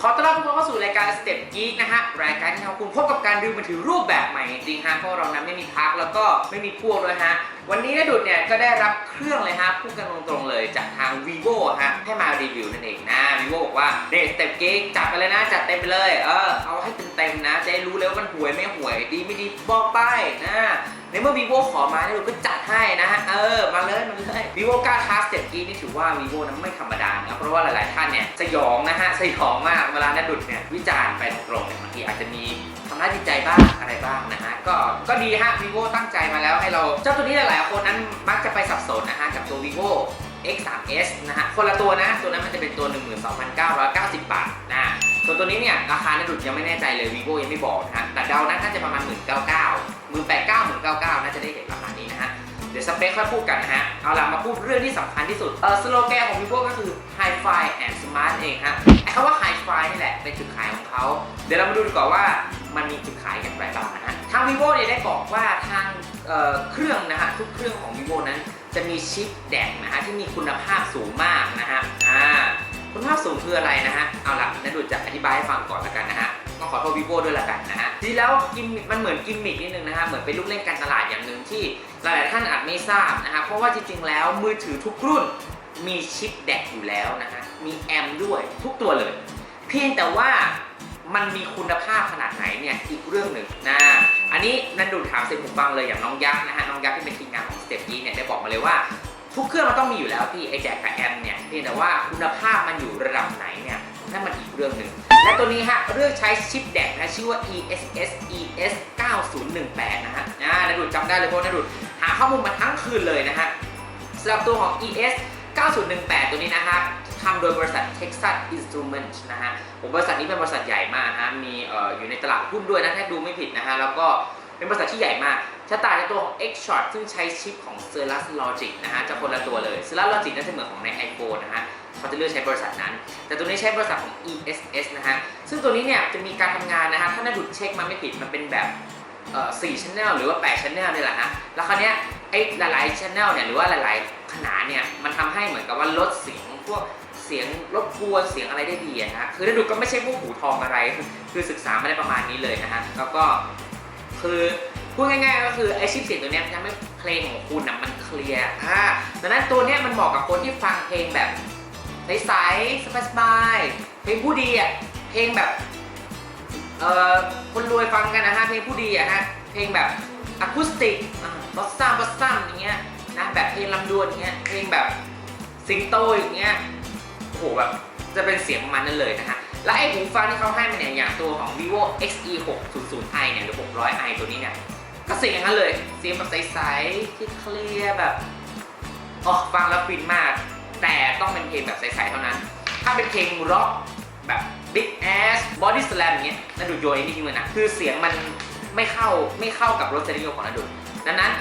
ขอต้อนรับทุกคนเข้าสู่รายการ Step Geek นะฮะ รายการที่ทำให้คุณพบกับการดูมือถือรูปแบบใหม่จริงฮะเพราะเรานั้นไม่มีพักแล้วก็ไม่มีพวกด้วยฮะ วันนี้นะดุดเนี่ยก็ได้รับเครื่องเลยฮะพูดกันตรงๆเลยจากทาง vivo ฮะให้มารีวิวนั่นเองนะ vivo บอกว่าเนี่ย Step Geek จัดไปเลยนะ จัดเต็มไปเลย เออเอาให้เต็มๆนะ จะได้รู้เลยว่ามันห่วยไม่ห่วยดีไม่ดีบอกไปนะใน เมื่อ vivo ขอมาเนี่ยเราก็จัดให้นะฮะ เออ มาเลย มาเลย vivo ก้าท้า Step Geek นี่ถือว่า vivo นั้นไม่ธรรมดานะเพราะว่าหลายๆท่านเนี่ยสยองนะฮะสยองมาก เวลานัดุดเนี่ยวิจารณ์ไปตรงๆเนี่ยบางทีอาจจะมีทำร้ายจิตใจบ้างอะไรบ้างนะฮะ ก็ ก็ดีฮะ vivo ตั้งใจมาแล้วให้เรา เจ้าตัวนี้หลายๆคนนั้นมักจะไปสับสนนะฮะกับตัว vivo X3s นะฮะ คนละตัวนะ ตัวนั้นมันจะเป็นตัว 12,990 บาทนะ ส่วนตัวนี้เนี่ยราคาในัดุดยังไม่แน่ใจเลย vivo ยังไม่บอกนะฮะแต่เดานะน่าจะประมาณ 1,99 1,89 1,99น่าจะได้เห็นประมาณนี้นะฮะเดี๋ยวสเปคค่อยพูดกันนะฮะเอาล่ะมาพูดเรื่องที่สำคัญที่สุดเออสโลแกนของ vivo ก็คือ Hi-Fi and Smart เองฮะไอ้คำว่า Hi-Fi นี่แหละเป็นจุดขายของเขาเดี๋ยวเรามาดูดีกว่าว่ามันมีจุดขายอย่างไรบ้างนะฮะทาง vivo เนี่ยได้บอกว่าทางเอ่อเครื่องนะฮะทุกเครื่องของ vivo นั้นจะมีชิปแดกนะฮะที่มีคุณภาพสูงมากนะฮะอ่า คุณภาพสูงคืออะไรนะฮะ เอาล่ะนันดูจะอธิบายให้ฟังก่อนละกันนะฮะต้องขอโทษ vivo ด้วยละกันนะฮะทีแล้วกิมมันเหมือนกิมมิคนิดนึงนะฮะ เหมือนเป็นลูกเล่นการตลาดอย่างหนึ่งที่หลายๆท่านอาจไม่ทราบนะฮะ เพราะว่าจริงๆแล้วมือถือทุกรุ่นมีชิปแดกอยู่แล้วนะฮะ มีแอมด้วยทุกตัวเลย เพียงแต่ว่ามันมีคุณภาพขนาดไหนเนี่ยอีกเรื่องหนึ่งนะ อันนี้นันดูถามเซนผมฟังเลยอย่างน้องยักษ์นะฮะ น้องยักษ์ที่เป็นทีมงานของสเต็ปนี้เนี่ยได้บอกมาเลยว่า ทุกเครื่องมันต้องมีอยู่แล้วพี่ไอแจกกับแอมเนี่ยเพียงแต่ว่าคุณภาพมันอยู่ระดับไหนเนี่ยนั่นมันอีกเรื่องหนึ่งและตัวนี้ฮะเลือกใช้ชิปแดกนะชื่อว่า ESS ES 9018นะฮะอ่านาดูจำได้เลยเพราะนาดูหาข้อมูลมาทั้งคืนเลยนะฮะสำหรับตัวของ ES 9018 ตัวนี้นะครับทำโดยบริษัท Texas Instruments นะฮะผมบริษัทนี้เป็นบริษัทใหญ่มากฮะมีเอ่ออยู่ในตลาดหุ้นด้วยนะถ้าดูไม่ผิดนะฮะแล้วก็เป็นบริษัทที่ใหญ่มาก จะต่างจากตัวของ X Shot ซึ่งใช้ชิปของ Cirrus Logic นะฮะจะคนละตัวเลย Cirrus Logic นั่นจะเหมือนของใน iPhone นะฮะเขาจะเลือกใช้บริษัทนั้น แต่ตัวนี้ใช้บริษัทของ ESS นะฮะซึ่งตัวนี้เนี่ยจะมีการทำงานนะฮะถ้านาดุดเช็คมาไม่ผิดมันเป็นแบบเอ่อ4 channel หรือว่า8 channel นี่แหละฮะแล้วคราวเนี้ยไอ้หลายๆ channel เนี่ยหรือว่าหลายๆขนาดเนี่ยมันทำให้เหมือนกับว่าลดเสียงพวกเสียงรบกวนเสียงอะไรได้ดีนะฮะคือนดุดก็ไม่ใช่พวกหูทองอะไร คือศึกษามาได้ประมาณนี้เลยนะฮะแล้วก็คือ พูดง่ายๆก็คือไอชิปเสียงตัวเนี้ยมันทำให้เพลงของคุณนะมันเคลียร์อ่าดังนั้นตัวเนี้ยมันเหมาะกับคนที่ฟังเพลงแบบใสๆสบายๆเพลงผู้ดีอะเพลงแบบเอ่อคนรวยฟังกันนะฮะเพลงผู้ดีอะฮะเพลงแบบอะคูสติกบอสซัมบอสซัมอย่างเงี้ยนะแบบเพลงลำดวนอย่างเงี้ยเพลงแบบสิงโตอย่างเงี้ยโอ้โหแบบจะเป็นเสียงประมาณนั้นเลยนะฮะและไอหูฟังที่เขาให้มาเนี่ยอย่างตัวของ vivo xe 600i เนี่ยหรือ 600i ตัวนี้เนี่ย ก็เสียงอย่างนั้นเลย เสียงแบบใสๆที่เคลียร์แบบอ๋อฟังแล้วฟินมาก แต่ต้องเป็นเพลงแบบใสๆเท่านั้น ถ้าเป็นเพลงร็อกแบบ big ass body slam อย่างเงี้ยนันดูโยนไอ้นี่ทิ้งเลยนะ คือเสียงมันไม่เข้าไม่เข้ากับรสนิยมของนันดูดังนั้น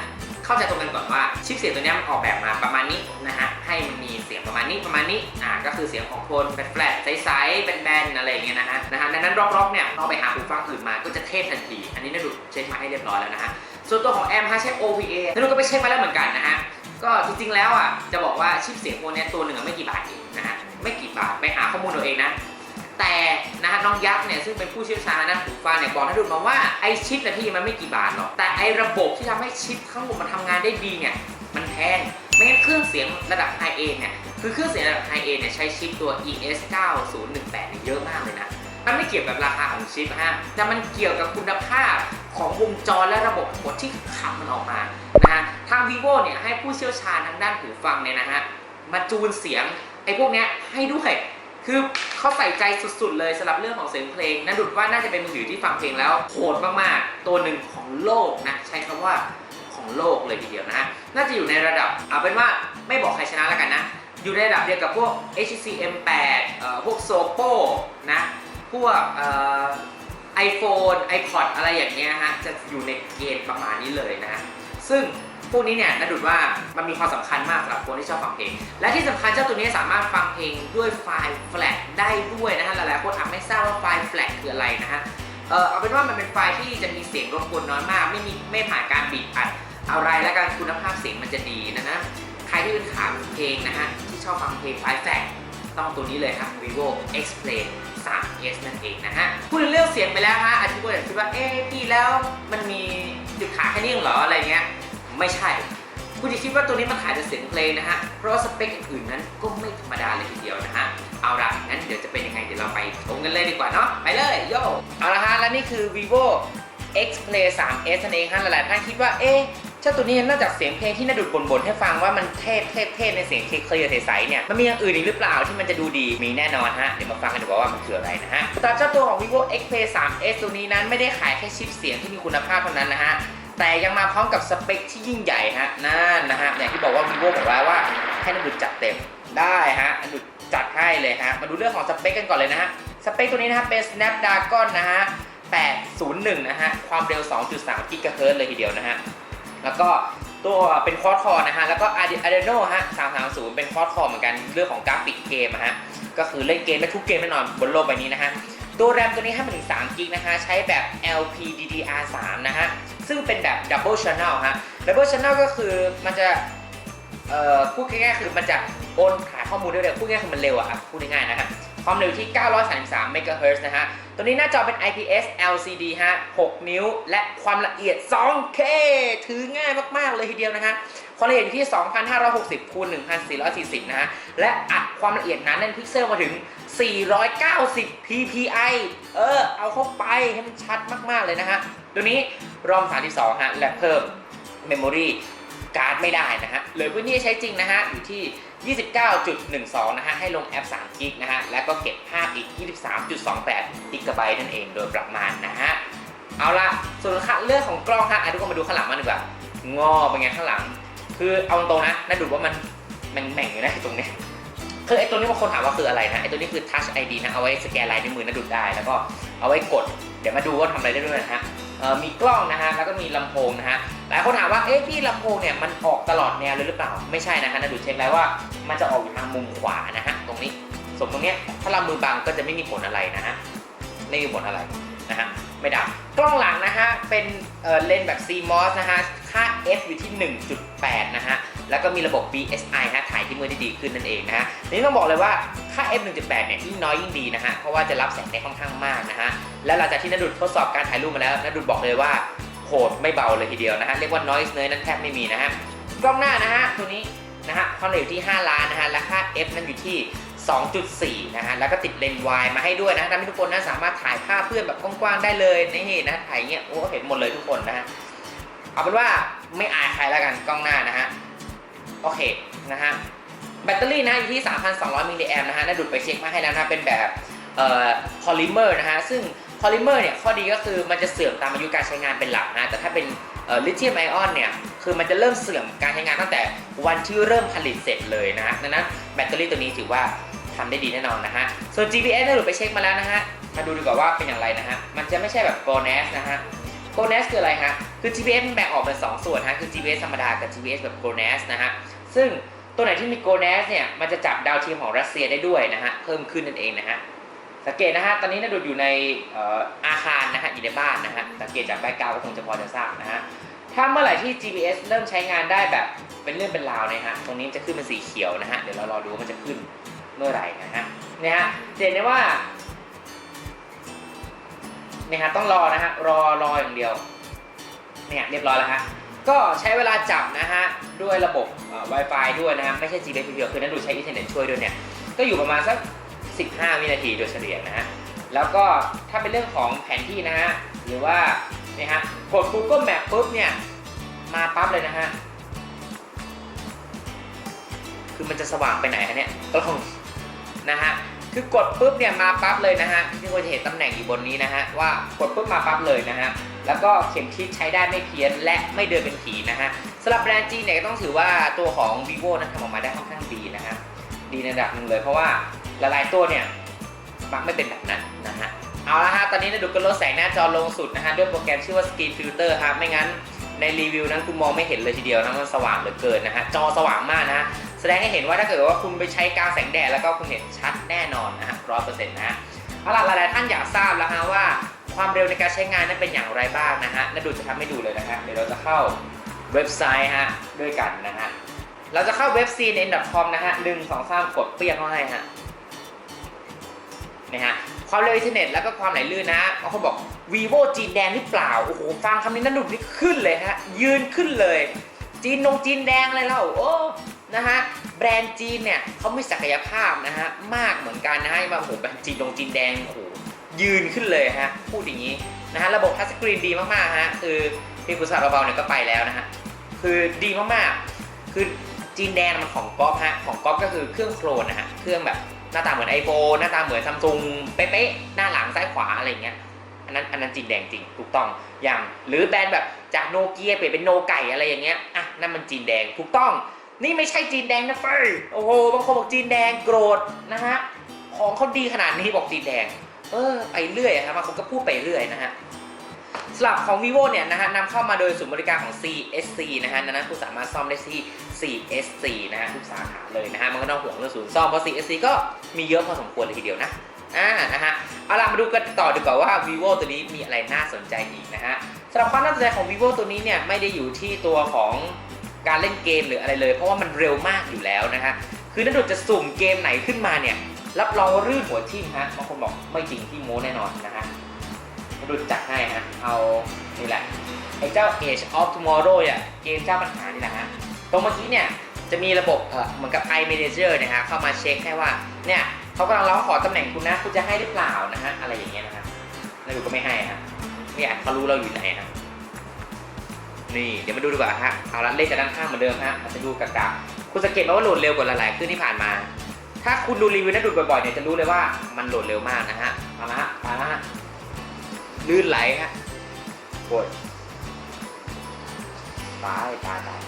เข้าใจตรงกันก่อนว่าชิปเสียงตัวเนี้ยมันออกแบบมาประมาณนี้นะฮะให้มันมีเสียงประมาณนี้ประมาณนี้อ่าก็คือเสียงของโทนแฟลตๆใสๆแบนๆอะไรอย่างเงี้ยนะฮะนะฮะดังนั้นร็อกๆเนี่ยเราไปหาหูฟังอื่นมาก็จะเทพทันที อันนี้นัดูเช็คมาให้เรียบร้อยแล้วนะฮะส่วนตัวของแอมฮะใช้ OVA นัดูก็ไปเช็คมาแล้วเหมือนกันนะฮะก็จริงๆแล้วอะจะบอกว่าชิปเสียงพวกเนี้ยตัวหนึ่งไม่กี่บาทเองนะฮะไม่กี่บาทไปหาข้อมูลเอาเองนะ แต่นะฮะน้องยักษ์เนี่ยซึ่งเป็นผู้เชี่ยวชาญนะหูฟังเนี่ยบอกให้ดูมาว่าไอชิปนะพี่มันไม่กี่บาทหรอกแต่ไอระบบที่ทำให้ชิปข้างบนมันทำงานได้ดีเนี่ยมันแพงไม่งั้นเครื่องเสียงระดับไฮเอเนี่ยคือเครื่องเสียงระดับไฮเอเนี่ยใช้ชิปตัว ES 9018เนี่ยเยอะมากเลยนะมันไม่เกี่ยวกับราคาของชิปฮะแต่มันเกี่ยวกับคุณภาพของวงจรและระบบทั้งหมดที่ขับมันออกมานะฮะทาง vivo เนี่ยให้ผู้เชี่ยวชาญทางด้านหูฟังเนี่ยนะฮะมาจูนเสียงไอ้พวกเนี้ยให้ด้วย คือเขาใส่ใจสุดๆเลยสำหรับเรื่องของเสียงเพลงนันดุดว่าน่าจะเป็นมือถือที่ฟังเพลงแล้วโหดมากๆ ตัวหนึ่งของโลกนะใช้คำว่าของโลกเลยทีเดียวนะฮะน่าจะอยู่ในระดับเอาเป็นว่าไม่บอกใครชนะแล้วกันนะ อยู่ในระดับเดียวกับพวก HTC M8 เอ่อพวก Sopo นะพวกเอ่อ iPhone iPod อะไรอย่างเงี้ยฮะจะอยู่ในเกณฑ์ประมาณนี้เลยนะ ซึ่ง พวกนี้เนี่ยนัดดูว่ามันมีความสำคัญมากสำหรับคนที่ชอบฟังเพลง และที่สำคัญเจ้าตัวนี้สามารถฟังเพลงด้วยไฟล์แฟลชได้ด้วยนะฮะหลายๆคนอาจไม่ทราบว่าไฟล์แฟลชคืออะไรนะฮะเออเอาเป็นว่ามันเป็นไฟล์ที่จะมีเสียงรบกวนน้อยมาก ไม่มีไม่ผ่านการบีบอัดอะไรและการคุณภาพเสียงมันจะดีนะนะใครที่เป็นขาเพลงนะฮะที่ชอบฟังเพลงไฟล์แฟลชต้องตัวนี้เลยครับ vivo X Play 3s นั่นเองนะฮะพูดเรื่องเสียงไปแล้วฮะอาจจะพูดคิดว่าเอ๊ะพี่แล้วมันมีจุดขาแค่นี้เหรออะไรเงี้ย ไม่ใช่ คุณจะคิดว่าตัวนี้มันขายแต่เสียงเพลงนะฮะ เพราะว่าสเปคอื่นนั้นก็ไม่ธรรมดาเลยทีเดียวนะฮะ เอาละงั้นเดี๋ยวจะเป็นยังไงเดี๋ยวเราไปชมกันเลยดีกว่าเนาะ ไปเลยโยเอาละฮะ และนี่คือ vivo X Play 3s นั่นเองฮะ หลายๆท่านคิดว่า เอ๊ะเจ้าตัวนี้นอกจากเสียงเพลงที่น่าดูดบ่นๆให้ฟังว่ามันเทพเทพเทพในเสียงเคลียร์ใสๆเนี่ย มันมีอย่างอื่นอีกหรือเปล่าที่มันจะดูดี มีแน่นอนฮะ เดี๋ยวมาฟังกันดีกว่าว่ามันคืออะไรนะฮะแต่เจ้าตัวของ vivo X Play 3s ตัวนี้นั้นไม่ได้ขายแค่ชิปเสียงที่มีคุณภาพเท่านั้นนะฮะ แต่ยังมาพร้อมกับสเปคที่ยิ่งใหญ่ฮะนั่นนะฮะอย่างที่บอกว่า vivo บอกแล้วว่าให้นันดูจัดเต็มได้ฮะนันดูจัดให้เลยฮะมาดูเรื่องของสเปคกันก่อนเลยนะฮะสเปคตัวนี้นะฮะเป็น Snapdragon นะฮะ801 นะฮะ ความเร็ว 2.3 GHz เลยทีเดียวนะฮะ แล้วก็ตัวเป็นคอร์ c o r นะฮะ แล้วก็ Adreno ฮะ 330 เป็นคอร์ c o r เหมือนกัน เรื่องของกราฟิกเกมอะฮะ ก็คือเล่นเกมได้ทุกเกมแน่นอนบนโลกใบนี้นะฮะ ตัวแรมตัวนี้ให้มาถึง3 g b นะฮะ ใช้แบบ LPDDR3 นะฮะ ซึ่งเป็นแบบ Double Channel ฮะ Double Channel ก็คือมันจะพูดง่ายๆคือมันจะโอนขายข้อมูลได้เร็วพูดง่ายๆคือมันเร็วอะพูดง่ายๆนะฮะความเร็วที่ 933 เมกะเฮิร์ตซ์นะฮะ ตัวนี้หน้าจอเป็น IPS LCD ฮะ 6 นิ้ว และความละเอียด 2K ถือง่ายมาก ๆ เลยทีเดียวนะฮะ ความละเอียดอยู่ที่ 2,560 คูณ 1,440 นะฮะ และอัดความละเอียดหนแน่นพิกเซลมาถึง 490 ppi เออ เอาเข้าไปให้มันชัดมาก ๆ เลยนะฮะ ตัวนี้รอม 32 ฮะ และเพิ่ม Memory การ์ดไม่ได้นะฮะเหลือพื้นที่ใช้จริงนะฮะ อยู่ที่ 29.12 นะฮะ ให้ลงแอป3กิกนะฮะ แล้วก็เก็บภาพอีก 23.28กิกะไบต์นั่นเองโดยประมาณนะฮะ เอาละส่วนค่ะเรื่องของกล้องฮะอะทุกคนมาดูข้างหลังมันดีกว่างอเป็นไงข้างหลัง คือเอาตรงนะน่าดูว่ามันแม่งอยู่นะตรงนี้คือไอ้ตัวนี้บางคนถามว่าคืออะไรนะไอ้ตัวนี้คือ Touch ID นะเอาไว้สแกนลายนิ้วมือนะดูดได้ แล้วก็เอาไว้กด เดี๋ยวมาดูว่าทำอะไรได้ด้วยนะฮะ มีกล้องนะฮะแล้วก็มีลำโพงนะฮะหลายคนถามว่าเอ๊ะพี่ลำโพงเนี่ยมันออกตลอดแนวเลยหรือเปล่าไม่ใช่นะฮะนะดูเช็คแล้วว่ามันจะออกอยู่ทางมุมขวานะฮะตรงนี้ส่วนตรงเนี้ยถ้าเรามือบังก็จะไม่มีผลอะไรนะฮะไม่มีผลอะไรนะฮะไม่ดับกล้องหลังนะฮะเป็นเอ่อเลนส์แบบ CMOS นะฮะค่า f อยู่ที่ 1.8 นะฮะ แล้วก็มีระบบ BSI ฮะถ่ายที่มือได้ดีขึ้นนั่นเองนะฮะนี่ต้องบอกเลยว่าค่า f 1.8เนี่ยยิ่งน้อยยิ่งดีนะฮะเพราะว่าจะรับแสงได้ค่อนข้างมากนะฮะแล้วหลังจากที่นดุดทดสอบการถ่ายรูปมาแล้วนดุดบอกเลยว่าโหดไม่เบาเลยทีเดียวนะฮะเรียกว่า noise เนยนั้นแทบไม่มีนะฮะกล้องหน้านะฮะตัวนี้นะฮะความเร็วอยู่ที่ 5 ล้านนะฮะและค่า f นั้นอยู่ที่2.4 นะฮะ แล้วก็ติดเลนส์วายมาให้ด้วยนะทำให้ทุกคนนะสามารถถ่ายภาพเพื่อนแบบกว้างๆได้เลยนี่นะถ่ายเงี้ยโอ้เห็นหมดเลยทุกคนนะฮะ เอาเป็นว่าไม่อายใครแล้วกันกล้องหน้านะฮะ โอเคนะฮะแบตเตอรี่นะอยู่ที่ 3,200 มิลลิแอมนะฮะน่าดูดไปเช็คมาให้แล้วนะเป็นแบบเอ่อพอลิเมอร์นะฮะซึ่งพอลิเมอร์เนี่ยข้อดีก็คือมันจะเสื่อมตามอายุการใช้งานเป็นหลักนะแต่ถ้าเป็นลิเธียมไอออนเนี่ยคือมันจะเริ่มเสื่อมการใช้งานตั้งแต่วันที่เริ่มผลิตเสร็จเลยนะฮะดังนั้นแบตเตอรี่ตัวนี้ถือว่าทำได้ดีแน่นอนนะฮะ ส่วน GPS น่าดูดไปเช็คมาแล้วนะฮะ มาดูดีกว่าว่าเป็นอย่างไรนะฮะ มันจะไม่ใช่แบบ g o n a s นะฮะ g o n a s คืออะไรฮะ คือ GPS มันแบ่งออกเป็นสองส่วนฮะ คือ GPS ธรรมดากับ GPS แบบ g o n a s นะฮะ ซึ่งตัวไหนที่มี GONASS เนี่ยมันจะจับดาวเทียมของรัสเซียได้ด้วยนะฮะเพิ่มขึ้นนั่นเองนะฮะสังเกตนะฮะตอนนี้นาดูดอยู่ในออาคารนะฮะอยู่ในบ้านนะฮะสังเกตจากแบ็กกราวก็คงจะพอจะทราบนะฮะถ้าเมื่อไหร่ที่ GPS เริ่มใช้งานได้แบบเป็นเรื่องเป็นราวเนี่ยฮะตรงนี้จะขึ้นเป็นสีเขียวนะฮะเดี๋ยวเรารอดูว่ามันจะขึ้นเมื่อไหร่นะฮะเนี่ยฮะจะเห็นได้ว่าเนี่ยฮะต้องรอนะฮะรอรออย่างเดียวเนี่ยเรียบร้อยแล้วฮะ ก็ใช้เวลาจับนะฮะ ด้วยระบบ Wi-Fi ด้วยนะฮะ ไม่ใช่ GPS เพียวคือนั่นดูใช้อินเทอร์เน็ตช่วยด้วยเนี่ย ก็อยู่ประมาณสัก 15 วินาทีโดยเฉลี่ยนะฮะ แล้วก็ถ้าเป็นเรื่องของแผนที่นะฮะ หรือว่าเนี่ยฮะกด Google Map ปุ๊บเนี่ย มาปั๊บเลยนะฮะ คือมันจะสว่างไปไหนฮะเนี่ยกล้องนะฮะคือกดปุ๊บเนี่ยมาปั๊บเลยนะฮะที่คุณจะเห็นตำแหน่งอยู่บนนี้นะฮะว่ากดปุ๊บมาปั๊บเลยนะฮะ แล้วก็เข็มทิศใช้ได้ไม่เพี้ยนและไม่เดินเป็นผีนะฮะสำหรับแบรนด์จีนเนี่ยก็ต้องถือว่าตัวของ vivo นั้นทำออกมาได้ค่อนข้างดีนะฮะดีในระดับหนึ่งเลยเพราะว่าหลายๆตัวเนี่ยมักไม่เป็นแบบนั้นนะฮะเอาละฮะตอนนี้นะดูก็ลดแสงหน้าจอลงสุดนะฮะด้วยโปรแกรมชื่อว่า Screen Filter ครับไม่งั้นในรีวิวนั้นคุณมองไม่เห็นเลยทีเดียวนะมันสว่างเหลือเกินนะฮะจอสว่างมากนะฮะแสดงให้เห็นว่าถ้าเกิดว่าคุณไปใช้กลางแสงแดดแล้วก็คุณเห็นชัดแน่นอนนะฮะร้อยเปอร์เซ็นต์นะฮะเอาล่ะหลายๆท่านอยากทราบแล้วฮะว่า ความเร็วในการใช้งานนั้นเป็นอย่างไรบ้างนะฮะนดูจะทำให้ดูเลยนะฮะเดี๋ยวเราจะเข้าเว็บไซต์ฮะด้วยกันนะฮะเราจะเข้าเว็บ cnn.com นะฮะหนึ่งสองสามกดเปรี้ยงเข้าให้ฮะนะฮะความเร็วอินเทอร์เน็ตแล้วก็ความไหลลื่นนะบางคนบอก vivo จีนแดงหรือเปล่า โอ้โห ฟังคำนี้นั่นดุนี่ขึ้นเลยฮะ ยืนขึ้นเลย จีนนงจีนแดงเลยเราโอ้ นะฮะ แบรนด์จีนเนี่ยเขามีศักยภาพนะฮะ มากเหมือนกันนะฮะมาโอ้โหแบรนด์จีนนงจีนแดง โอ้โห ยืนขึ้นเลยฮะ พูดอย่างนี้นะฮะ ระบบทัชสกรีนดีมากๆฮะ คือพี่กุศลเบาเนี่ยก็ไปแล้วนะฮะ คือดีมากๆ คือจีนแดงมันของก๊อฟฮะ ของก๊อฟก็คือเครื่องโครนนะฮะ เครื่องแบบหน้าตาเหมือน iPhone หน้าตาเหมือนซัมซุงเป๊ะๆ หน้าหลังซ้ายขวาอะไรอย่างเงี้ย อันนั้นอันนั้นจีนแดงจริงถูกต้อง อย่างหรือแบรนด์แบบจากโนเกียเปลี่ยนเป็นโนไก่อะไรอย่างเงี้ย อะนั่นมันจีนแดงถูกต้อง นี่ไม่ใช่จีนแดงนะเฟ้ยโอ้โห บางคนบอกจีนแดงโกรธนะฮะ ของเขาดีขนาดนี้บอกจีนแดง ออไปเรื่อยอะครับบางคนก็พูดไปเรื่อยนะฮะสลับของ vivo เนี่ยนะฮะนำเข้ามาโดยศูนย์บริการของ CSC นะฮะดังนั้นคุณสามารถซ่อมได้ที่ CSC นะฮะทุกสาขาเลยนะฮะมันก็ต้องห่วงเรื่องศูนย์ซ่อมเพราะ CSC ก็มีเยอะพอสมควรเลยทีเดียวนะอ่านะฮะเอาล่ะมาดูกันต่อดีกว่าว่า vivo ตัวนี้มีอะไรน่าสนใจอีกนะฮะสำหรับความน่าสนใจของ vivo ตัวนี้เนี่ยไม่ได้อยู่ที่ตัวของการเล่นเกมหรืออะไรเลย เพราะว่ามันเร็วมากอยู่แล้วนะฮะคือนันดุจะสุ่มเกมไหนขึ้นมาเนี่ย รับรองรื่นหัวทิ่มฮะบางคนบอกไม่จริงที่โม้แน่นอนนะฮะดุจัดให้ฮะเอานี่แหละไอ้เจ้า Age of Tomorrow เนี่ยเกมเจ้าปัญหานี่แหละฮะตรงเมื่อกี้เนี่ยจะมีระบบเหมือนกับ iManager นะฮะเข้ามาเช็คให้ว่าเนี่ยเขากำลังร้องขอตำแหน่งคุณนะคุณจะให้หรือเปล่านะฮะอะไรอย่างเงี้ยนะฮะแล้วดูก็ไม่ให้ฮะไม่อยากเขารู้เราอยู่ไหนฮะนี่เดี๋ยวมาดูดีกว่าฮะเอาละเลขจากด้านข้างเหมือนเดิมฮะอาจจะดูกากาคุณสังเกตไหมว่าโหลดเร็วกว่าหลายๆขึ้นที่ผ่านมา ถ้าคุณดูรีวิวนัดดูดบ่อยๆเนี่ยจะรู้เลยว่ามันโหลดเร็วมากนะฮะเอาละฮะไปละฮะลื่นไหลฮะโอ้ยตายตายตาย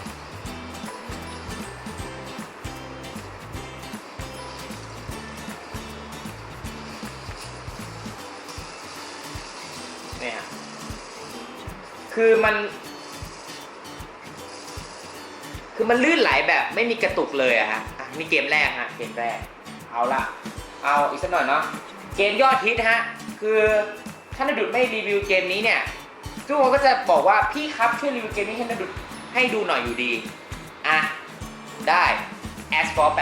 เนี่ย คือมัน คือมันลื่นไหลแบบไม่มีกระตุกเลยอะฮะ นี่เกมแรกฮะเกมแรก เอาละเอาอีกสักหน่อยเนาะเกมยอดฮิตฮะคือถ้านดุดไม่รีวิวเกมนี้เนี่ยทุกคนก็จะบอกว่าพี่ครับช่วยรีวิวเกมนี้ให้นดุดให้ดูหน่อยอยู่ดีอะได้ Asphalt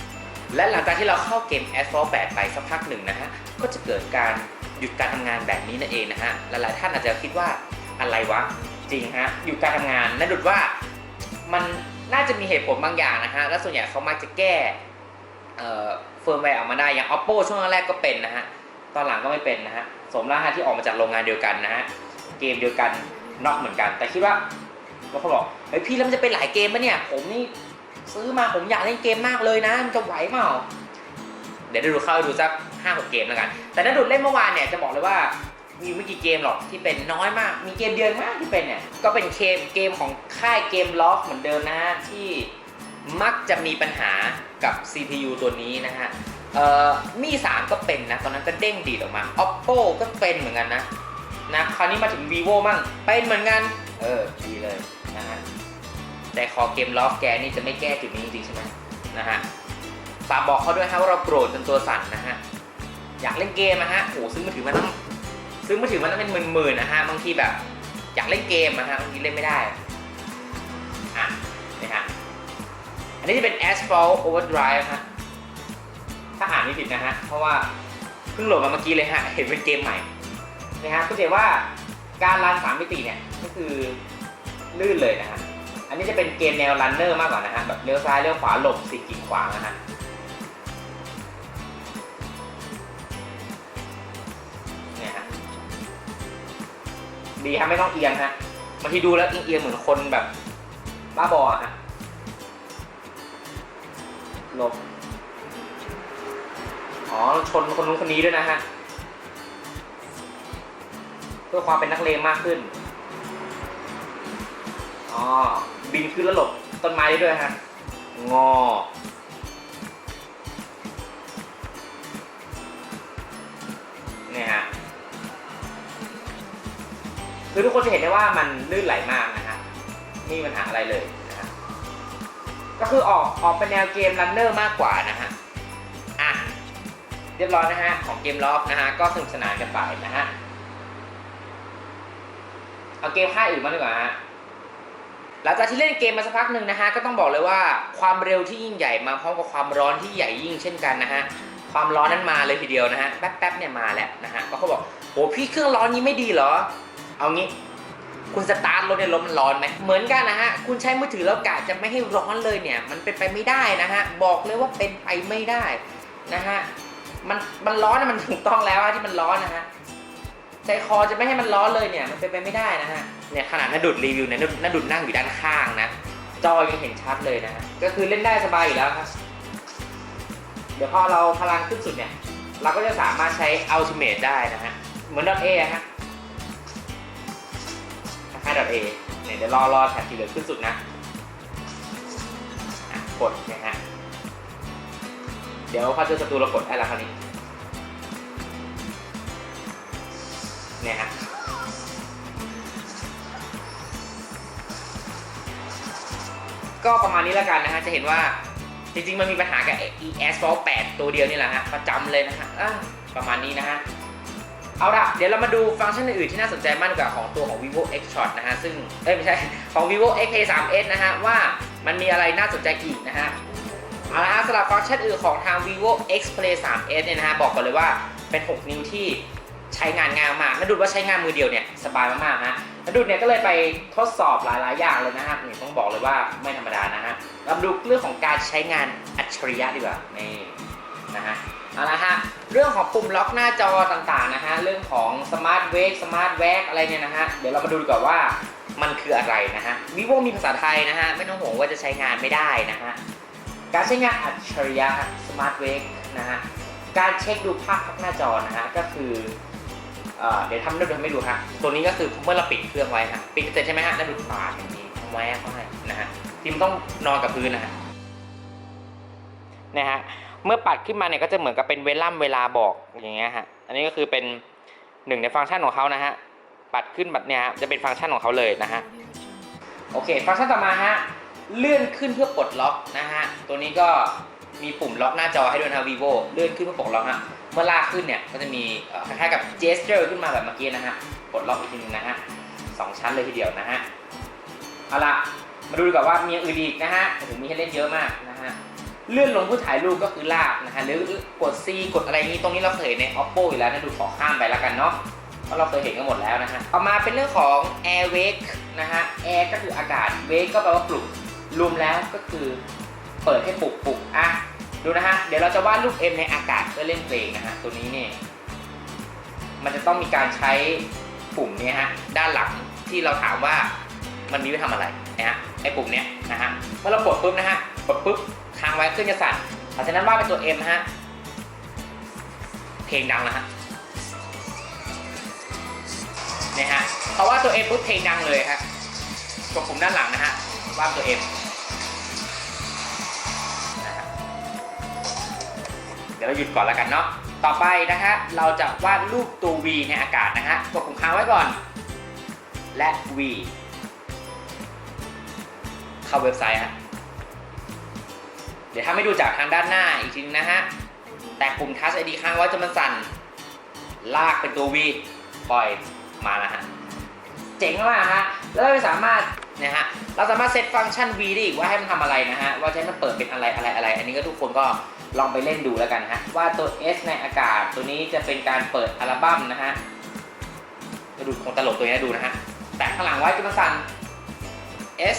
8และหลังจากที่เราเข้าเกม Asphalt 8ไปสักพักหนึ่งนะฮะก็จะเกิดการหยุดการทำงานแบบนี้นั่นเองนะฮะหลายๆท่านอาจจะคิดว่าอะไรวะจริงฮะหยุดการทำงานนดุดว่ามัน น่าจะมีเหตุผลบางอย่างนะฮะ และส่วนใหญ่เขามักจะแก้เฟิร์มแวร์ออกมาได้ อย่าง Oppo ช่วงแรกก็เป็นนะฮะ ตอนหลังก็ไม่เป็นนะฮะ สมแล้วฮะที่ออกมาจากโรงงานเดียวกันนะฮะ เกมเดียวกันนอกเหมือนกัน แต่คิดว่าบางคนบอกเฮ้ยพี่แล้วมันจะเป็นหลายเกมปะเนี่ย ผมนี่ซื้อมาผมอยากเล่นเกมมากเลยนะ มันจะไหวเปล่า เดี๋ยวดูเข้าดูสักห้าหกเกมแล้วกัน แต่ถ้าดูเล่นเมื่อวานเนี่ยจะบอกเลยว่า มีไม่กี่เกมหรอกที่เป็นน้อยมาก มีเกมเดียวมากที่เป็นเนี่ย ก็เป็นเกมเกมของค่ายเกมล็อกเหมือนเดิมนะฮะ ที่มักจะมีปัญหากับ CPU ตัวนี้นะฮะ เอ่อ มี 3 ก็เป็นนะ ตอนนั้นก็เด้งดีดออกมา oppo ก็เป็นเหมือนกันนะ นะ คราวนี้มาถึง vivo มั่ง เป็นเหมือนกัน เออ ดีเลยนะฮะ แต่ขอเกมล็อกแกนี่จะไม่แก้จุดนี้จริงๆใช่ไหมนะฮะ ฝากบอกเขาด้วยฮะว่าเราโกรธจนตัวสั่นนะฮะ อยากเล่นเกมนะฮะ โอ้ซื้อมือถือมาต้ง ซื้อมือถือมาต้องเป็นหมื่นๆนะฮะบางทีแบบอยากเล่นเกมนะฮะบางทีเล่นไม่ได้อะนี่ฮะอันนี้จะเป็น Asphalt Overdrive ฮะถ้าอ่านไม่ผิดนะฮะเพราะว่าเพิ่งโหลดมาเมื่อกี้เลยฮะเห็นเป็นเกมใหม่นะฮะก็จะเห็นว่าการรันสามมิติเนี่ยก็คือลื่นเลยนะฮะอันนี้จะเป็นเกมแนวรันเนอร์มากกว่านะฮะแบบเลี้ยวซ้ายเลี้ยวขวาหลบสิกีดขวางนะฮะ ดีฮะไม่ต้องเอียงฮะบางทีดูแล้วเอียงเหมือนคนแบบบ้าบออะฮะหลบอ๋อชนคนนู้นคนนี้ด้วยนะฮะเพื่อความเป็นนักเลงมากขึ้นอ๋อบินขึ้นแล้วหลบต้นไม้ได้ด้วยฮะงอ คือทุกคนจะเห็นได้ว่ามันลื่นไหลมากนะฮะไม่มีปัญหาอะไรเลยนะฮะก็คือออกออกเป็นแนวเกมรันเนอร์มากกว่านะฮะอะเรียบร้อยนะฮะของเกมล็อกนะฮะก็สนุกสนานกันไปนะฮะเอาเกมค่ายอื่นมาดีกว่าฮะหลังจากที่เล่นเกมมาสักพักหนึ่งนะฮะก็ต้องบอกเลยว่าความเร็วที่ยิ่งใหญ่มาพร้อมกับความร้อนที่ใหญ่ยิ่งเช่นกันนะฮะความร้อนนั้นมาเลยทีเดียวนะฮะแป๊บๆเนี่ยมาแล้วนะฮะก็เขาบอกโหพี่เครื่องร้อนนี้ไม่ดีเหรอ เอางี้ คุณสตาร์ทรถในรถมันร้อนไหมเหมือนกันนะฮะ คุณใช้มือถือแล้วกะจะไม่ให้ร้อนเลยเนี่ย มันเป็นไปไม่ได้นะฮะ บอกเลยว่าเป็นไปไม่ได้นะฮะ มันมันร้อนนะมันถูกต้องแล้วที่มันร้อนนะฮะใจคอจะไม่ให้มันร้อนเลยเนี่ย มันเป็นไปไม่ได้นะฮะ เนี่ยขนาดนดุดรีวิวเนี่ยนนดุดนั่งอยู่ด้านข้างนะ จอยังเห็นชัดเลยนะฮะ ก็คือเล่นได้สบายอยู่แล้วครับ เดี๋ยวพอเราพลังขึ้นสุดเนี่ย เราก็จะสามารถใช้ Ultimate ได้นะฮะ เหมือน .a อะฮะ คล้ายๆ .a เนี่ยเดี๋ยวรอรอแถบสีเหลืองขึ้นสุดนะกดนะฮะ เดี๋ยวพอเจอศัตรูเรากดได้แล้วคราวนี้ เนี่ยฮะก็ประมาณนี้แล้วกันนะฮะ จะเห็นว่าจริงๆ มันมีปัญหากับ ES 8ตัวเดียวนี่แหละฮะ ประจำเลยนะฮะประมาณนี้นะฮะ เอาละเดี๋ยวเรามาดูฟังก์ชันอื่นๆที่น่าสนใจมากกว่าของตัวของ vivo X Shot นะฮะ ซึ่ง เอ้ย ไม่ใช่ ของ vivo X Play 3s นะฮะ ว่ามันมีอะไรน่าสนใจอีกนะฮะ เอาละฮะสำหรับฟังก์ชันอื่นของทาง vivo X Play 3s เนี่ยนะฮะ บอกก่อนเลยว่าเป็น 6 นิ้วที่ใช้งานง่ายมากนัดูว่าใช้งานมือเดียวเนี่ยสบายมากๆฮะนัดูเนี่ยก็เลยไปทดสอบหลายๆ อย่างเลยนะฮะนี่ต้องบอกเลยว่าไม่ธรรมดานะฮะเรามาดูเรื่องของการใช้งานอัจฉริยะดีกว่า นี่ นะฮะเอาละฮะเรื่องของปุ่มล็อกหน้าจอต่างๆนะฮะเรื่องของสมาร์ทเวกสมาร์ทแวกอะไรเนี่ยนะฮะเดี๋ยวเรามาดูดีกว่าว่ามันคืออะไรนะฮะ vivo มีภาษาไทยนะฮะไม่ต้องห่วงว่าจะใช้งานไม่ได้นะฮะการใช้งานอัจฉริยะสมาร์ทเวกนะฮะการเช็คดูภาพพักหน้าจอนะฮะก็คือเดี๋ยวทำให้ดูให้ดูฮะตัวนี้ก็คือเมื่อเราปิดเครื่องไว้ฮะปิดเสร็จใช่ไหมฮะแล้วดูปาอย่างนี้แวกเข้าให้นะฮะทีมต้องนอนกับพื้นนะฮะนะฮะ เมื่อปัดขึ้นมาเนี่ยก็จะเหมือนกับเป็นเวล่ำเวลาบอกอย่างเงี้ยฮะอันนี้ก็คือเป็นหนึ่งในฟังก์ชันของเขานะฮะปัดขึ้นแบบเนี้ยฮะจะเป็นฟังก์ชันของเขาเลยนะฮะโอเค ฟังก์ชันต่อมาฮะเลื่อนขึ้นเพื่อปลดล็อกนะฮะตัวนี้ก็มีปุ่มล็อกหน้าจอให้ด้วยนะ vivo เลื่อนขึ้นเพื่อปลดล็อกฮะเมื่อลากขึ้นเนี่ยก็จะมีคล้ายๆกับ gesture ขึ้นมาแบบเมื่อกี้นะฮะปลดล็อกอีกทีนึงนะฮะสองชั้นเลยทีเดียวนะฮะเอาละมาดูดีกว่าว่ามีอื่นอีกนะฮะถึงมีให้เล่นเยอะมากนะฮะ เลื่อนลงเพื่อถ่ายรูปก็คือลากนะฮะหรือกด C กดอะไรนี้ตรงนี้เราเคยเห็นใน oppo อยู่แล้วนะดูขอข้ามไปแล้วกันเนาะเพราะเราเคยเห็นกันหมดแล้วนะฮะต่อมาเป็นเรื่องของ air wake นะฮะ air ก็คืออากาศ wake ก็แปลว่าปลุกรวมแล้วก็คือเปิดให้ปลุกปลุกอะดูนะฮะเดี๋ยวเราจะวาดรูป M ในอากาศเพื่อเล่นเพลงนะฮะตัวนี้เนี่ยมันจะต้องมีการใช้ปุ่มนี้ฮะด้านหลังที่เราถามว่ามันมีไว้ทำอะไรนะฮะไอ้ปุ่มเนี้ยนะฮะเมื่อเรากดปุ๊บนะฮะกดปุ๊บ ค้างไว้เครื่องจะสั่นเพราะฉะนั้นวาดเป็นตัว M ฮะ เพลงดังนะฮะเนี่ยฮะเพราะว่าตัว M ปุ๊บเพลงดังเลยฮะกดปุ่มด้านหลังนะฮะวาดตัว M เดี๋ยวเราหยุดก่อนแล้วกันเนาะ ต่อไปนะฮะ เราจะวาดรูปตัว V ในอากาศนะฮะ กดปุ่มค้างไว้ก่อน และ V เข้าเว็บไซต์ฮะ เดี๋ยวถ้าไม่ดูจากทางด้านหน้าอีกทีนึงนะฮะ แต่ปุ่ม Touch ID ค้างไว้จนมันสั่น ลากเป็นตัว V ปล่อยมาแล้วฮะ เจ๋งมากฮะ แล้วเราสามารถนะฮะ เราสามารถเซตฟังก์ชัน V ได้อีกว่าให้มันทำอะไรนะฮะ ว่าจะให้มันเปิดเป็นอะไรอะไรอะไร อันนี้ก็ทุกคนก็ลองไปเล่นดูแล้วกันฮะ ว่าตัว S ในอากาศตัวนี้จะเป็นการเปิดอัลบั้มนะฮะจะดูคงตลกตัวนี้ดูนะฮะ แตะข้างหลังไว้จนมันสั่น S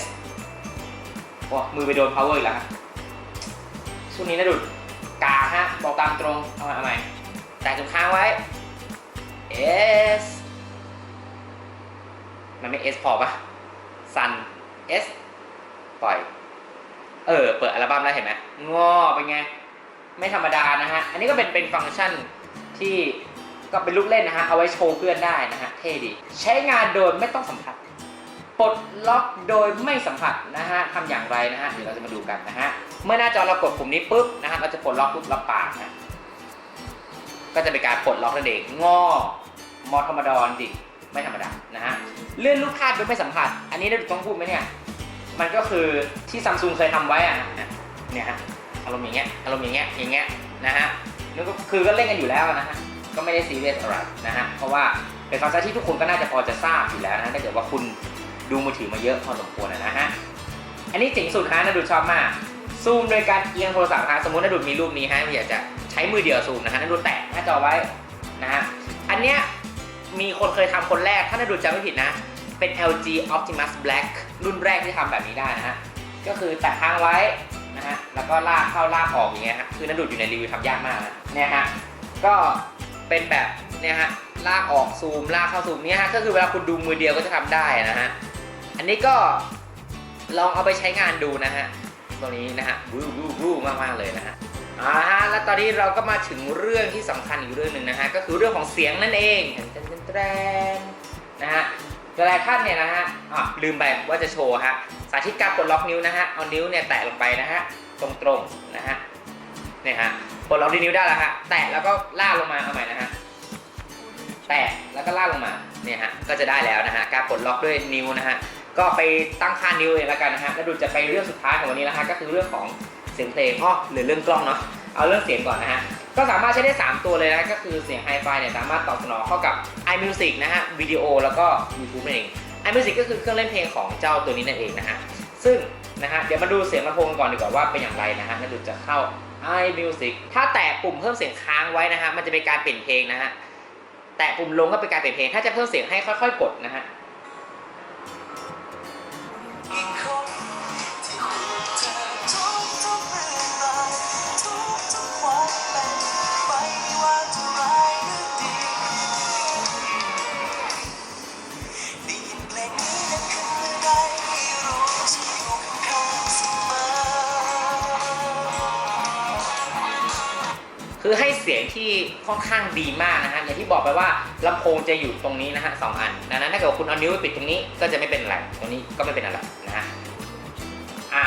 โอ้มือไปโดน power อีกแล้วฮะ ช่วงนี้นะดูดกาฮะ บอกตามตรง เอาใหม่เอาใหม่แตะจนค้างไว้ S มันไม่ S พอปะซัน S ปล่อย เออ เปิดอัลบั้มแล้วเห็นไหมงอเป็นไง ไม่ธรรมดานะฮะ อันนี้ก็เป็นเป็นฟังก์ชันที่ก็เป็นลูกเล่นนะฮะ เอาไว้โชว์เพื่อนได้นะฮะ เท่ดี ใช้งานโดยไม่ต้องสัมผัส ปลดล็อกโดยไม่สัมผัสนะฮะทำอย่างไรนะฮะ เดี๋ยวเราจะมาดูกันนะฮะ เมื่อหน้าจอเรากดปุ่มนี้ปุ๊บนะฮะเราจะปลดล็อกปุ๊บเราปาดนะก็จะเป็นการปลดล็อกนั่นเองงอมอธรรมดอนดิไม่ธรรมดานะฮะเลื่อนลูกคาดโดยไม่สัมผัส อันนี้ได้ต้องพูดไหมเนี่ยมันก็คือที่ซัมซุงเคยทำไว้อะเนี่ยฮะอารมณ์อย่างเงี้ยอารมณ์อย่างเงี้ยอย่างเงี้ยนะฮะนั่นก็คือก็เล่นกันอยู่แล้วนะฮะก็ไม่ได้ซีเรียสอะไรนะฮะเพราะว่าเป็นฟังก์ชันที่ทุกคนก็น่าจะพอจะทราบอยู่แล้วนะถ้าเกิดว่าคุณดูมือถือมาเยอะพอสมควรนะฮะอันนี้เจ๋งสุดฮะน่าดูชอบมาก ซูมโดยการเอียงโทรศัพท์นะสมมตินดุดมีรูปนี้ฮะอยากจะใช้มือเดียวซูมนะฮะนดุดแตะหน้าจอไว้นะฮะอันเนี้ยมีคนเคยทำคนแรกถ้านดุดจำไม่ผิดนะ เป็น LG Optimus Black รุ่นแรกที่ทำแบบนี้ได้นะฮะก็คือแตะค้างไว้นะฮะแล้วก็ลากเข้าลากออกอย่างเงี้ยฮะคือนดุดอยู่ในรีวิวทำยากมากนะเนี่ยฮะก็เป็นแบบเนี่ยฮะลากออกซูมลากเข้าซูมเนี่ยฮะก็คือเวลาคุณดูมือเดียวก็จะทำได้นะฮะอันนี้ก็ลองเอาไปใช้งานดูนะฮะ ตัวนี้นะฮะวู้วู้วู้มากมากเลยนะฮะอ่าฮะแล้วตอนนี้เราก็มาถึงเรื่องที่สำคัญอีกเรื่องหนึ่งนะฮะก็คือเรื่องของเสียงนั่นเองแตนแตนแตนะฮะหลายท่านเนี่ยนะฮะอะลืมไปว่าจะโชว์ฮะสาธิตการปลดล็อกนิ้วนะฮะเอานิ้วเนี่ยแตะลงไปนะฮะตรงๆนะฮะเนี่ยฮะปลดล็อกที่นิ้วได้แล้วฮะแตะแล้วก็ลากลงมาเอาใหม่นะฮะแตะแล้วก็ลากลงมาเนี่ยฮะก็จะได้แล้วนะฮะการปลดล็อกด้วยนิ้วนะฮะ ก็ไปตั้งค่านิ้วเองแล้วกันนะฮะแล้วดูจะไปเรื่องสุดท้ายของวันนี้แล้วฮะก็คือเรื่องของเสียงเพลงอ้อหรือเรื่องกล้องเนาะเอาเรื่องเสียงก่อนนะฮะก็สามารถใช้ได้ 3 ตัวเลยนะก็คือเสียงไฮไฟเนี่ยสามารถตอบสนองเข้ากับ iMusic นะฮะวิดีโอแล้วก็ YouTube นั่นเอง iMusic ก็คือเครื่องเล่นเพลงของเจ้าตัวนี้นั่นเองนะฮะซึ่งนะฮะเดี๋ยวมาดูเสียงลำโพงกันก่อนดีกว่าว่าเป็นอย่างไรนะฮะแล้วดูจะเข้า iMusic ถ้าแตะปุ่มเพิ่มเสียงค้างไว้นะฮะมันจะเป็นการเปลี่ยนเพลงนะฮะแตะปุ่มลงก็เป็นการเปลี่ยนเพลง ถ้าจะเพิ่มเสียงให้ค่อย ๆ กดนะฮะ อี คือให้เสียงที่ค่อนข้างดีมากนะฮะอย่างที่บอกไปว่าลำโพงจะอยู่ตรงนี้นะฮะสองอันดังนั้นถ้าเกิดคุณเอานิ้วไปปิดตรงนี้ก็จะไม่เป็นอะไรตรงนี้ก็ไม่เป็นอะไรนะฮะอะ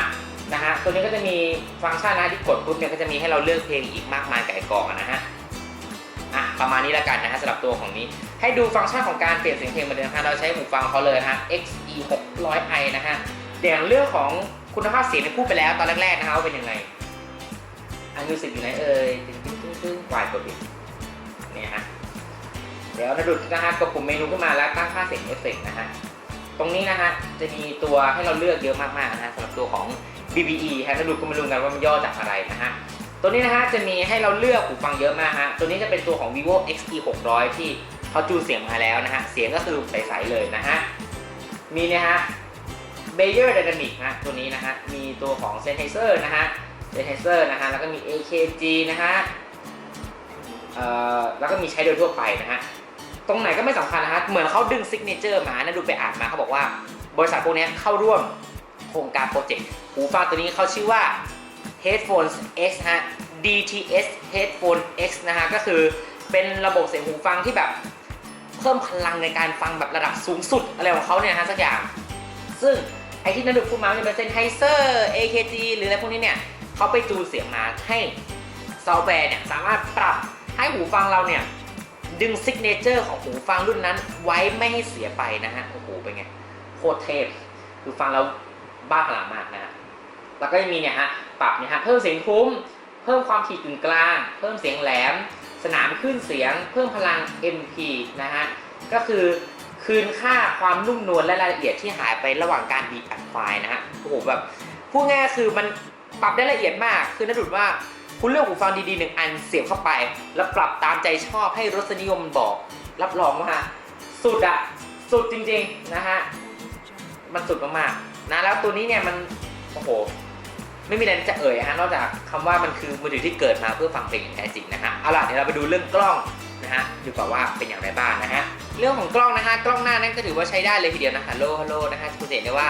นะฮะตัวนี้ก็จะมีฟังก์ชันนะที่กดปุ๊บเนี่ยก็จะมีให้เราเลือกเพลงอีกมากมายไก่กองนะฮะอะประมาณนี้แล้วกันนะฮะสำหรับตัวของนี้ ให้ดูฟังก์ชันของการเปลี่ยนเสียงเพลงมาเลยนะฮะเราใช้หูฟังเขาเลยนะฮะ XE 600i นะฮะอย่างเรื่องของคุณภาพเสียงที่พูดไปแล้วตอนแรกๆนะฮะว่าเป็นยังไงอันมิวสิกอยู่ไหนเอ่ย ตึ้งตึ้งตึ้งตึ้งวบิดเนี่ยฮะเดี๋ยวนะดุดนะฮะกดปุ่มเมนูขึ้นมาแล้วตั้งค่าเสียงเอฟเฟกนะฮะตรงนี้นะฮะจะมีตัวให้เราเลือกเยอะมากๆนะฮะสำหรับตัวของ BBE ฮะนะดุดก็ไม่รู้กันว่ามันย่อจากอะไรนะฮะตัวนี้นะฮะจะมีให้เราเลือกหูฟังเยอะมากฮะตัวนี้จะเป็นตัวของ vivo XE 600ที่เขาจูนเสียงมาแล้วนะฮะเสียงก็คือใสๆเลยนะฮะมีเนี่ยฮะ Bayer Dynamic นะตัวนี้นะฮะมีตัวของ Sennheiser นะฮะเ e นเซอร์นะฮะแล้วก็มี AKG นะฮะ แล้วก็มีใช้โดยทั่วไปนะฮะ ตรงไหนก็ไม่สำคัญนะฮะ เหมือนเขาดึงซิกเนเจอร์มานะดูไปอ่านมาเขาบอกว่า บริษัทพวกนี้เข้าร่วมโครงการโปรเจกต์หูฟังตัวนี้เขาชื่อว่า Headphones X ฮะ DTS Headphone X นะฮะ ก็คือเป็นระบบเสียงหูฟังที่แบบเพิ่มพลังในการฟังแบบระดับสูงสุดอะไรของเขาเนี่ยฮะสักอย่าง ซึ่งไอที่นันดุพูดมาจะเป็นเซนไฮเซอร์ AKG หรืออะไรพวกนี้เนี่ยเขาไปจูนเสียงมาให้ซอฟต์แวร์เนี่ยสามารถปรับ ให้หูฟังเราเนี่ย ดึงซิกเนเจอร์ของหูฟังรุ่นนั้น ไว้ไม่ให้เสียไปนะฮะ โอ้โห เป็นไง โคตรเทพ คือฟังแล้วบ้าพลังมากนะฮะ แล้วก็ยังมีเนี่ยฮะ ปรับเนี่ยฮะ เพิ่มเสียงทุ้ม เพิ่มความถี่กึ่งกลาง เพิ่มเสียงแหลม สนามขึ้นเสียง เพิ่มพลัง MP นะฮะ ก็คือคืนค่าความนุ่มนวลและรายละเอียดที่หายไประหว่างการบีบอัดไฟล์นะฮะ โอ้โหแบบพูดง่ายคือมันปรับได้ละเอียดมาก คือน่าดุดว่า คุณเลือกหูฟังดีๆหนึ่งอันเสียบเข้าไป แล้วปรับตามใจชอบให้รสนิยมมันบอก รับรองว่าสุดอะสุดจริงๆนะฮะมันสุดมากๆนะแล้วตัวนี้เนี่ยมันโอ้โหไม่มีอะไรจะเอ่ยฮะนอกจากคำว่ามันคือมือถือที่เกิดมาเพื่อฟังเพลงอย่างแท้จริงนะฮะเอาล่ะเดี๋ยวเราไปดูเรื่องกล้องนะฮะดีกว่าว่าเป็นอย่างไรบ้างนะฮะเรื่องของกล้องนะฮะกล้องหน้านั้นก็ถือว่าใช้ได้เลยทีเดียวนะฮัลโหลฮัลโหลนะฮะคุณเห็นได้ว่า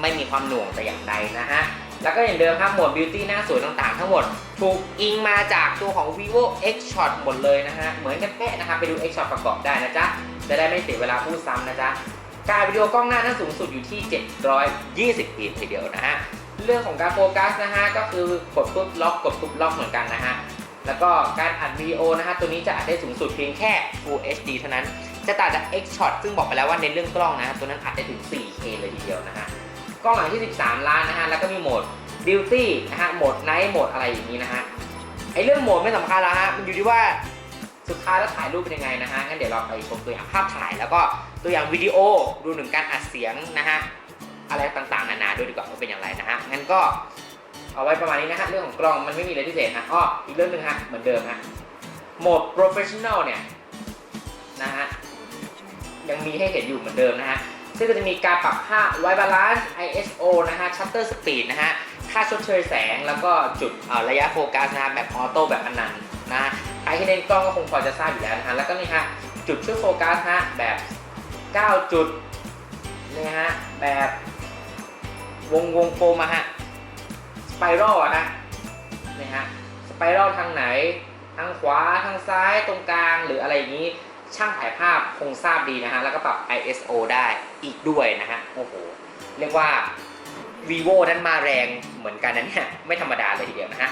ไม่มีความหน่วงแต่อย่างใดนะฮะ แล้วก็อย่างเดิมครับหมด beauty หน้าสวยต่างๆ ทั้งหมด ถูกอิงมาจากตัวของ vivo x shot หมดเลยนะฮะ เหมือนกันเป๊ะนะครับไปดู x shot ประกอบได้นะจ๊ะ จะได้ไม่เสียเวลาพูดซ้ำนะจ๊ะ การวิดีโอกล้องหน้านั้นสูงสุดอยู่ที่ 720ปีทีเดียวนะฮะ เรื่องของการโฟกัสนะฮะ ก็คือกดปุ๊บล็อกกดปุ๊บล็อกเหมือนกันนะฮะ แล้วก็การอัดวิดีโอนะฮะ ตัวนี้จะอัดได้สูงสุดเพียงแค่ Full HD เท่านั้น จะต่างจาก X Shot ซึ่งบอกไปแล้วว่าในเรื่องกล้องนะฮะ ตัวนั้นอัดได้ถึง 4K เลยทีเดียวนะฮะ กล้องหลังที่ 13 ล้านนะฮะ แล้วก็มีโหมด Beauty นะฮะ โหมด Night โหมดอะไรอย่างนี้นะฮะ ไอเรื่องโหมดไม่สำคัญแล้วฮะ มันอยู่ที่ว่าสุดท้ายแล้วถ่ายรูปเป็นยังไงนะฮะ งั้นเดี๋ยวเราไปชมตัวอย่างภาพถ่าย แล้วก็ตัวอย่างวิดีโอรวมถึงการอัดเสียงนะฮะ อะไรต่างๆนานาด้วยดีกว่าว่าเป็นอย่างไรนะฮะ งั้นก็เอาไว้ประมาณนี้นะฮะ เรื่องของกล้องมันไม่มีอะไรพิเศษฮะอ้ออีกเรื่องหนึ่งฮะ เหมือนเดิมฮะ โหมด professional เนี่ยนะฮะ ยังมีให้เห็นอยู่เหมือนเดิมนะฮะ ซึ่งก็จะมีการปรับค่า white balance ISO นะฮะ shutter speed นะฮะ ค่าชดเชยแสง แล้วก็จุดระยะโฟกัสนะฮะแบบออโต้แบบอนันต์นะฮะใครที่เล่นกล้องก็คงพอจะทราบอยู่แล้วนะฮะ แล้วก็นี่ฮะ จุดช่วยโฟกัสฮะแบบ 9 จุดนี่ฮะ แบบวงวงโฟมอะฮะ สไปรัลอะฮะนี่ฮะ สไปรัลทางไหน ทางขวา ทางซ้าย ตรงกลาง หรืออะไรอย่างนี้ ช่างถ่ายภาพคงทราบดีนะฮะ แล้วก็ปรับ ISO ได้ อีกด้วยนะฮะ โอ้โห เรียกว่า vivo นั้นมาแรงเหมือนกันนะเนี่ย ไม่ธรรมดาเลยทีเดียวนะฮะ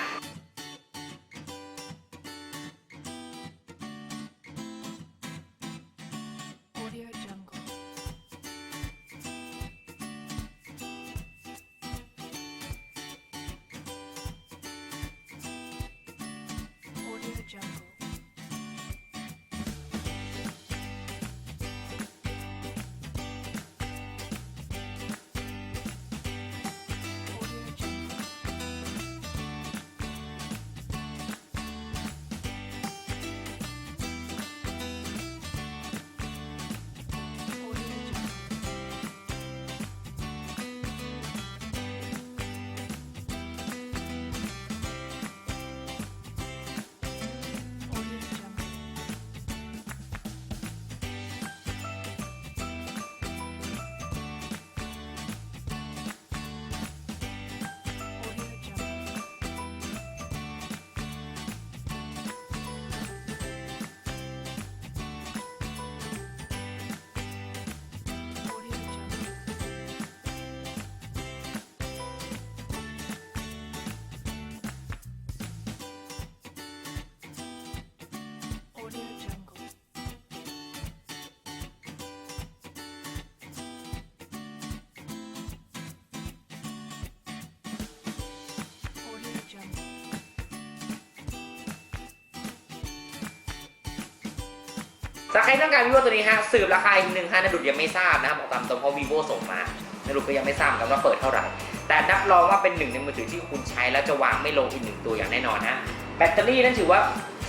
สำหรับใครต้องการ vivo ตัวนี้ฮะสืบราคาอีกหนึ่งฮะนดุดยังไม่ทราบนะครับบอกตามตรงเพราะ vivo ส่งมานดุดก็ยังไม่ทราบกันว่าเปิดเท่าไหร่ แต่นับรองว่าเป็นหนึ่งในมือถือที่คุณใช้แล้วจะวางไม่ลงอีกหนึ่งตัวอย่างแน่นอนฮะแบตเตอรี่นั้นถือว่า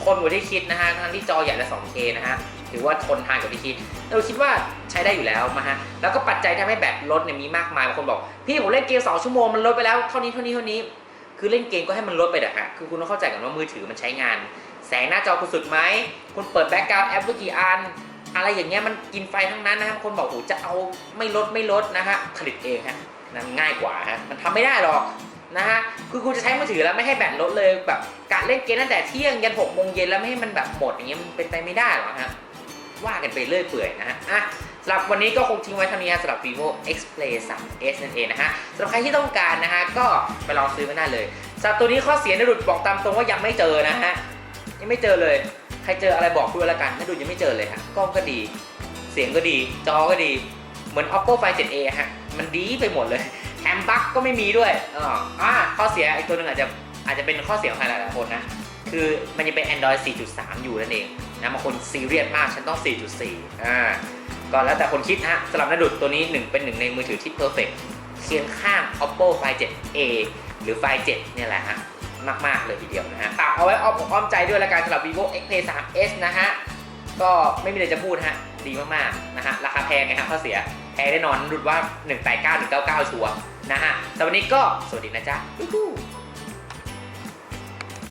ทนกว่าที่คิดนะฮะทั้งที่จอใหญ่ละ 2K นะฮะถือว่าทนทานกว่าที่คิดเราคิดว่าใช้ได้อยู่แล้วมาฮะแล้วก็ปัจจัยที่ทำให้แบตลดเนี่ยมีมากมายบางคนบอก พี่ผมเล่นเกม 2 ชั่วโมงมันลดไปแล้วเท่านี้เท่านี้เท่านี้ คือเล่นเกมก็ให้มันลดไปเถอะฮะคือคุณต้องเข้าใจกันว่ามือถือมันใช้งาน แสงหน้าจอคุณสุดไหมคุณเปิดแบ็กกราวด์แอปไว้กี่อัน อะไรอย่างเงี้ยมันกินไฟทั้งนั้นนะครับคนบอกโอ้จะเอาไม่ลดไม่ลดนะฮะผลิตเองฮะนั่นง่ายกว่าฮะมันทำไม่ได้หรอกนะฮะคือคุณจะใช้มือถือแล้วไม่ให้แบตลดเลยแบบกะเล่นเกมตั้งแต่เที่ยงยันหกโมงเย็นแล้วไม่ให้มันแบบหมดอย่างเงี้ยมันเป็นไปไม่ได้หรอกฮะว่ากันไปเรื่อยเปื่อยนะฮะอะสำหรับวันนี้ก็คงทิ้งไว้เท่านี้สำหรับ vivo X Play 3s นั่นเองนะฮะสำหรับใครที่ต้องการนะฮะก็ไปลองซื้อมาได้เลยสำหรับตัวนี้ข้อเสียในดุดบอกตามตรงว่ายังไม่เจอนะฮะ ยังไม่เจอเลย ใครเจออะไรบอกด้วยละกันนดุดยังไม่เจอเลยฮะกล้องก็ดี เสียงก็ดี จอก็ดี เหมือน oppo find 7a ฮะ มันดีไปหมดเลยแฮมบักก็ไม่มีด้วยอ่าอ่าข้อเสียอีกตัวหนึงอาจจะอาจจะเป็นข้อเสียของใครหลายๆคนนะคือมันยังเป็น android 4.3 อยู่นั่นเองนะบางคนซีเรียสมากฉันต้อง 4.4 อ่าก็แล้วแต่คนคิดฮะสำหรับนดุดตัวนี้หนึ่งเป็นหนึ่งในมือถือที่ perfect เคียงข้าง oppo find 7a หรือ find 7เนี่ยแหละฮะ มาก ๆ เลยทีเดียวนะฮะฝากเอาไว้อ้อมอกอ้อมใจด้วยละกันสำหรับ vivo x play 3s นะฮะ ก็ไม่มีอะไรจะพูดฮะ ดีมาก ๆ นะฮะ ราคาแพงไงฮะข้อเสีย แพงแน่นอนรุดว่า 189 199 ชัวร์นะฮะสำหรับวันนี้ก็สวัสดีนะจ๊ะ